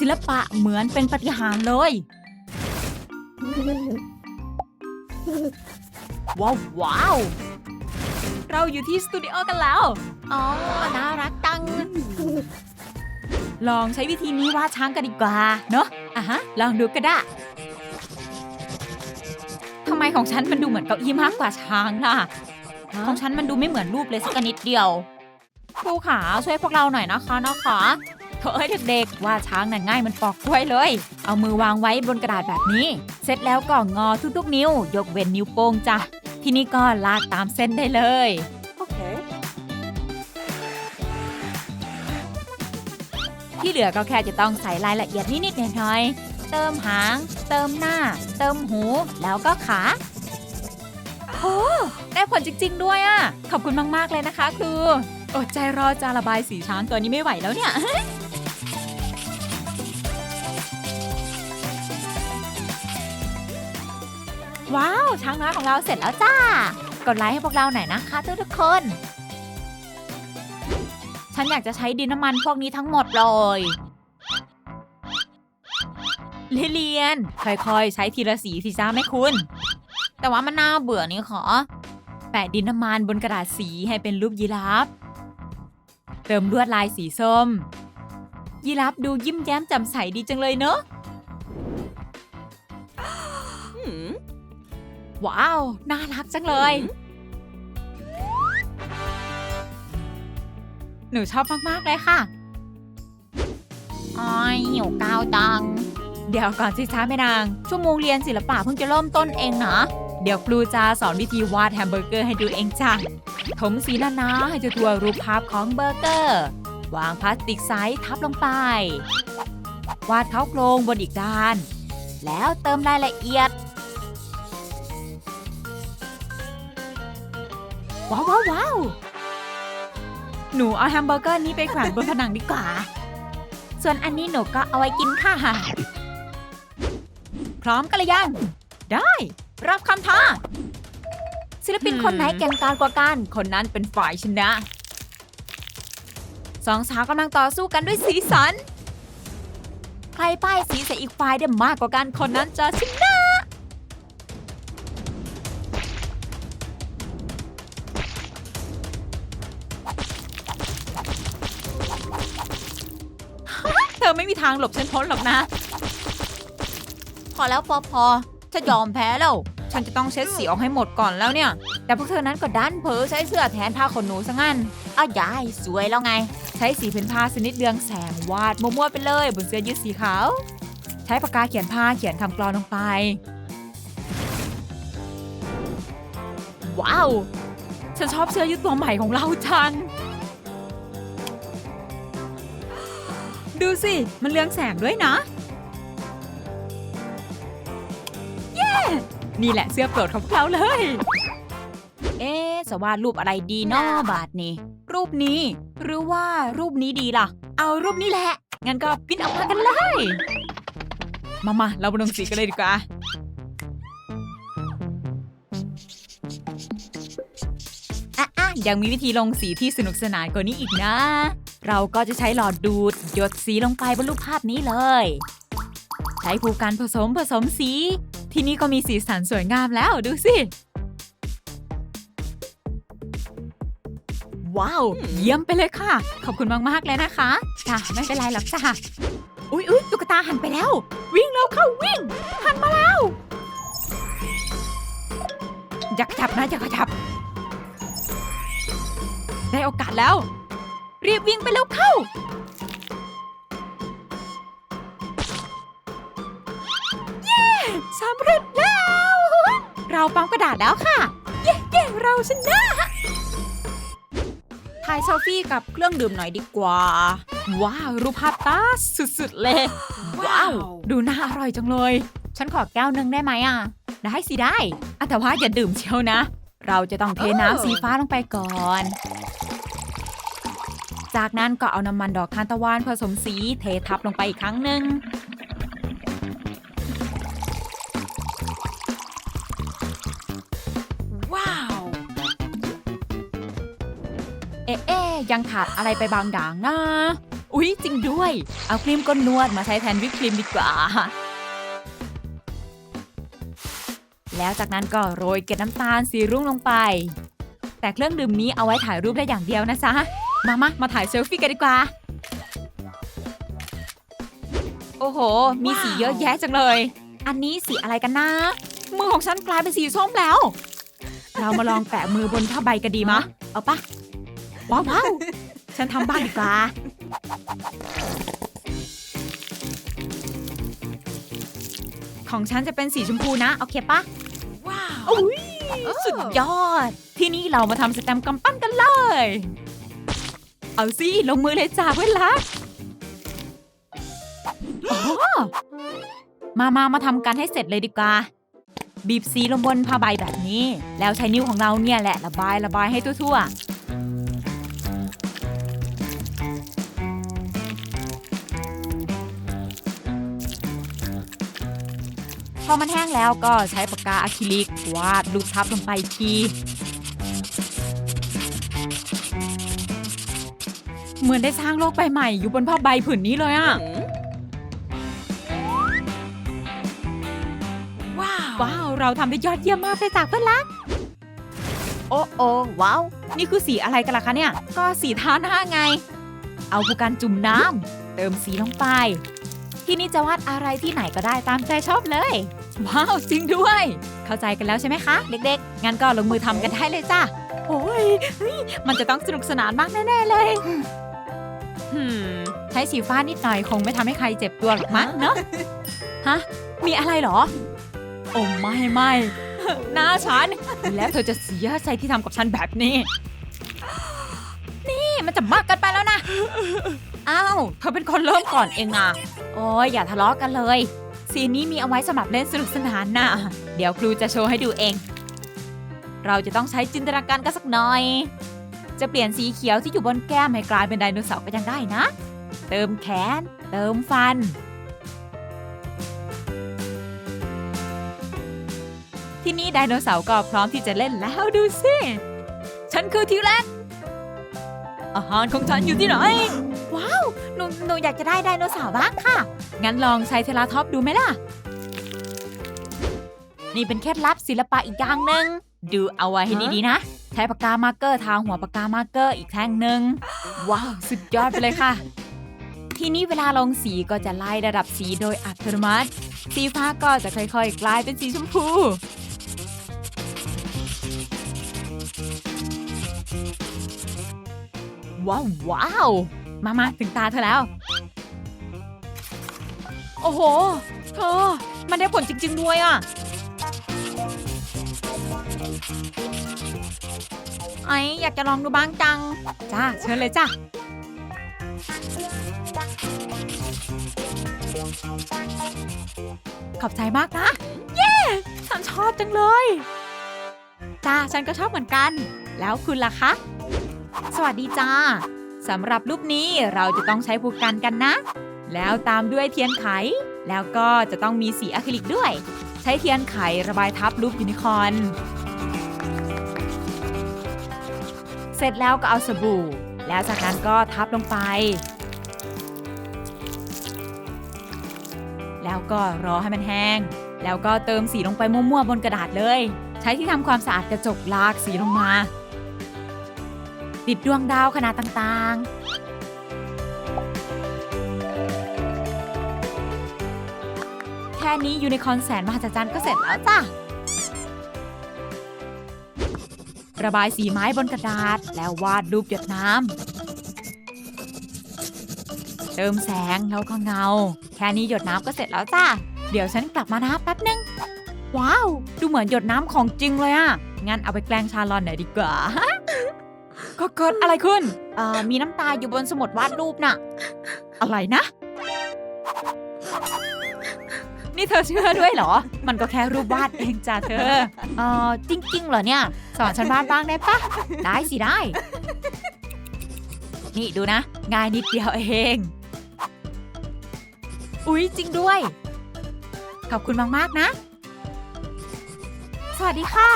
ศิลปะเหมือนเป็นปาฏิหารย์เลย ว้าวว้าว เราอยู่ที่สตูดิโอกันแล้ว อ๋อ น่ารักจัง ลองใช้วิธีนี้วาดช้างกันดีกว่า เนอะอะฮะ ลองดูก็ได้ ทำไมของฉันมันดูเหมือนเก้าอี้มากกว่าช้างล่ะ ของฉันมันดูไม่เหมือนรูปเลยสักนิดเดียวครูขาช่วยพวกเราหน่อยนะคะนะคะ เฮ้ยเด็กๆวาดช้างนั่นง่ายมันปอกกล้วยเลย เอามือวางไว้บนกระดาษแบบนี้ เสร็จแล้วก็งอทุกๆ นิ้ว ยกเว้นนิ้วโป้งจ้ะ ทีนี้ก็ลากตามเส้นได้เลย Okay. ที่เหลือก็แค่จะต้องใส่รายละเอียดนิดๆหน่อยๆ เติมหาง เติมหน้า เติมหู แล้วก็ขาโอ้ได้ผลจริง ๆ ด้วยอะ่ะ ขอบคุณมาก ๆ เลยนะคะครู อดใจรอจะระบายสีช้างตัวนี้ไม่ไหวแล้วเนี่ย ว้าว ช้างน้อยของเราเสร็จแล้วจ้า กดไลค์ให้พวกเราหน่อยนะคะทุกๆคน ฉันอยากจะใช้ดินน้ำมันพวกนี้ทั้งหมดเลยลิเลียน ค่อยๆ ใช้ทีละสีสิจ้าแม่คุณ แต่ว่ามันน่าเบื่อนี่ขอ แปะดินน้ำมันบนกระดาษสีให้เป็นรูปยีราฟ เติมลวดลายสีส้ม ยีราฟดูยิ้มแย้มแจ่มใสดีจังเลยเนอะ ว้าว น่ารักจังเลย หนูชอบมาก ๆ เลยค่ะอ้อยหิวก้าวจัง เดี๋ยวก่อนสิจ้าแม่นาง ชั่วโมงเรียนศิลปะเพิ่งจะเริ่มต้นเองนะ เดี๋ยวครูจะสอนวิธีวาดแฮมเบอร์เกอร์ให้ดูเองจ้ะถมสีหนาๆให้จะตัวรูปภาพของเบอร์เกอร์ วางพลาสติกใสทับลงไป วาดเขาโครงบนอีกด้าน แล้วเติมรายละเอียด ว้าวว้าวว้าวหนูเอาแฮมเบอร์เกอร์นี้ไปแขวนบนผนังดีกว่า ส่วนอันนี้หนูก็เอาไว้กินค่ะ พร้อมกันหรือยัง ได้ รับคำท้า ศิลปินคนไหนเก่งกาจกว่ากัน คนนั้นเป็นฝ่ายชนะ สองสาวกำลังต่อสู้กันด้วยสีสัน ใครป้ายสีใส่อีกฝ่ายได้มากกว่ากัน คนนั้นจะชนะ อไม่มีทางหลบฉันพ้นหรอกนะ พอแล้วพอพอจะยอมแพ้แล้ว ฉันจะต้องเช็ดสีออกให้หมดก่อนแล้วเนี่ย แต่พวกเธอนั้นก็ดันเผลอใช้เสื้อแทนผ้าขนหนูซะงั้นอ้าวยายสวยแล้วไง ใช้สีเป็นผ้าชนิดเรืองแสงวาดมั่วๆไปเลย บนเสื้อยืดสีขาว ใช้ปากกาเขียนผ้าเขียนคำกลอนลงไป ว้าว ฉันชอบเสื้อยืดตัวใหม่ของเราจัง ดูสิ มันเรืองแสงด้วยนะ เย้ นี่แหละเสื้อโปรดของพวกเราเลย เอ๊ะจะวาดรูปอะไรดีเนาบาทนี้รูปนี้ หรือว่ารูปนี้ดีล่ะ เอารูปนี้แหละ งั้นก็ปิ้นออกมากันเลย มามาเราไปลงสีกันเลยดีกว่าอะอะยังมีวิธีลงสีที่สนุกสนานกว่านี้อีกนะ เราก็จะใช้หลอดดูด หยดสีลงไปบนรูปภาพนี้เลย ใช้ผู้กันผสมผสมสี ทีนี้ก็มีสีสันสวยงามแล้วดูสิ ว้าว เยี่ยมไปเลยค่ะ ขอบคุณมากๆเลยนะคะจ้ะไม่เป็นไรหรอกจ้ะอุ๊ยอุ๊ยตุ๊กตาหันไปแล้ว วิ่งแล้วเข้าวิ่ง หันมาแล้วอย่ากระชับนะอย่ากระชับ ได้โอกาสแล้ว รีบวิ่งไปแล้วเข้า เย้สำเร็จแล้ว เราปั๊มกระดาษแล้วค่ะ เย้เย้เราชนะถ่ายเซลฟี่กับเครื่องดื่มหน่อยดีกว่า ว้าว รูปภาพตาสุดๆเลย ว้าว ดูน่าอร่อยจังเลย ฉันขอแก้วนึงได้ไหมอะ ได้สิได้อะแต่ว่าอย่าดื่มเชียวนะ เราจะต้องเทน้ำสีฟ้าลงไปก่อน จากนั้นก็เอาน้ำมันดอกทานตะวันผสมสีเททับลงไปอีกครั้งหนึ่ง Wow. เอ๊ะเอ๊ะยังขาดอะไรไปบางอย่างนะ อุ๊ย จริงด้วย เอาครีมก้นนวดมาใช้แทนวิปครีมดีกว่า แล้วจากนั้นก็โรยเกล็ดน้ำตาลสีรุ้งลงไป แต่เครื่องดื่มนี้เอาไว้ถ่ายรูปได้อย่างเดียวนะจ๊ะ มามามาถ่ายเซลฟี่กันดีกว่า โอ้โห มีสีเยอะแยะจังเลย อันนี้สีอะไรกันนะ มือของฉันกลายเป็นสีส้มแล้ว เรามาลองแปะมือบนผ้าใบกันดีมะ เอาปะว้าวว้าวฉันทำบ้างดีกว่า ของฉันจะเป็นสีชมพูนะ โอเคปะว้าวอุ้ยสุดยอด ที่นี่เรามาทำสแตมป์กำปั้นกันเลย เอาสิลงมือเลยจ้าเพื่อนรักมามามาทำกันให้เสร็จเลยดีกว่า บีบสีลงบนผ้าใบแบบนี้ แล้วใช้นิ้วของเราเนี่ยแหละระบายระบายให้ทั่วๆ พอมันแห้งแล้วก็ใช้ปากกาอะคริลิกวาดรูปทับลงไปที มือนได้สร้างโลกใบใหม่อยู่บนผ้าใบผืนนี้เลยอะว้าวว้าวเราทำได้ยอดเยี่ยมมากเลยจากเพื่อนรัก โอ้โอ้ว้าว นี่คือสีอะไรกันล่ะคะเนี่ย ก็สีทาหน้าไง เอาผู้การจุ่มน้ำเติมสีลงไป ที่นี่จะวาดอะไรที่ไหนก็ได้ตามใจชอบเลย ว้าวจริงด้วย เข้าใจกันแล้วใช่ไหมคะ เด็กๆ งั้นก็ลงมือทำกันได้เลยจ้ะโอ้ยเฮ้ยมันจะต้องสนุกสนานมากแน่ ๆ เลยหืม ใช้สีฟ้านิดหน่อยคงไม่ทำให้ใครเจ็บตัวหรอกมั้งเนอะฮะ มีอะไรเหรอ โอ้ไม่ไม่หน้าฉัน แล้วเธอจะเสียใจที่ทำกับฉันแบบนี้ นี่มันจะมากเกันไปแล้วนะ อ้าว เธอเป็นคนเริ่มก่อนเองอะโอ้ยอย่าทะเลาะกันเลยสีนี้มีเอาไว้สำหรับเล่นสนุกสนานนะเดี๋ยวครูจะโชว์ให้ดูเอง เราจะต้องใช้จินตนาการกันสักหน่อย จะเปลี่ยนสีเขียวที่อยู่บนแก้มให้กลายเป็นไดโนเสาร์ก็ยังได้นะ เติมแขน เติมฟัน ที่นี่ไดโนเสาร์ก็พร้อมที่จะเล่นแล้วดูสิ ฉันคือทีแรกอาหารของฉันอยู่ที่ไหน ว้าว หนูหนูอยากจะได้ไดโนเสาร์บ้างค่ะ งั้นลองใช้เทราท็อปดูไหมล่ะ นี่เป็นเคล็ดลับศิลปะอีกอย่างหนึ่ง ดูเอาไว้ให้ดีๆนะ ใช้ปากกามาร์กเกอร์ทาหัวปากกามาร์กเกอร์อีกแท่งหนึ่งว้าว สุดยอดไปเลยค่ะ ทีนี้เวลาลงสีก็จะไล่ระดับสีโดยอัตโนมัติ สีฟ้าก็จะค่อยๆ กลายเป็นสีชมพูว้าวว้าว มามาถึงตาเธอแล้ว โอ้โห เธอ มันได้ผลจริง ๆ ด้วยอะ ไออยากจะลองดูบ้างจัง จ้าเชิญเลยจ้าขอบใจมากนะ เย้ฉันชอบจังเลย จ้าฉันก็ชอบเหมือนกัน แล้วคุณล่ะคะ สวัสดีจ้าสำหรับรูปนี้เราจะต้องใช้ผูกกันกันนะ แล้วตามด้วยเทียนไข แล้วก็จะต้องมีสีอะคริลิกด้วย ใช้เทียนไขระบายทับรูปยูนิคอร์น เสร็จแล้วก็เอาสบู่ แล้วจากนั้นก็ทับลงไป แล้วก็รอให้มันแห้ง แล้วก็เติมสีลงไปมั่วๆบนกระดาษเลย ใช้ที่ทำความสะอาดกระจกลากสีลงมา ติดดวงดาวขนาดต่างๆแค่นี้ยูนิคอร์นแสนมหัศจรรย์ก็เสร็จแล้วจ้ะ ระบายสีไม้บนกระดาษ แล้ววาดรูปหยดน้ำเติมแสงแล้วก็เงา แค่นี้หยดน้ำก็เสร็จแล้วจ้ะเดี๋ยวฉันกลับมานะแป๊บนึง ว้าว ดูเหมือนหยดน้ำของจริงเลยอะงั้นเอาไปแกล้งชาลอนหน่อยดีกว่าก็เกิดอะไรขึ้นเอ่อมีน้ำตาอยู่บนสมุดวาดรูปน่ะ อะไรนะ นี่เธอเชื่อด้วยเหรอ มันก็แค่รูปวาดเองจ้ะเธอ เอ่อจริงๆเหรอเนี่ย สอนฉันวาดบ้างได้ปะได้สิได้ นี่ดูนะ ง่ายนิดเดียวเอง อุ๊ย จริงด้วย ขอบคุณมากๆนะ สวัสดีค่ะ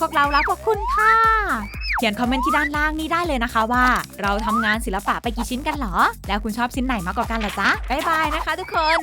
พวกเรารักพวกคุณค่ะ เขียนคอมเมนต์ที่ด้านล่างนี้ได้เลยนะคะว่า เราทำงานศิลปะไปกี่ชิ้นกันเหรอ แล้วคุณชอบชิ้นไหนมากกว่ากันล่ะจ๊ะบ๊ายบายนะคะทุกคน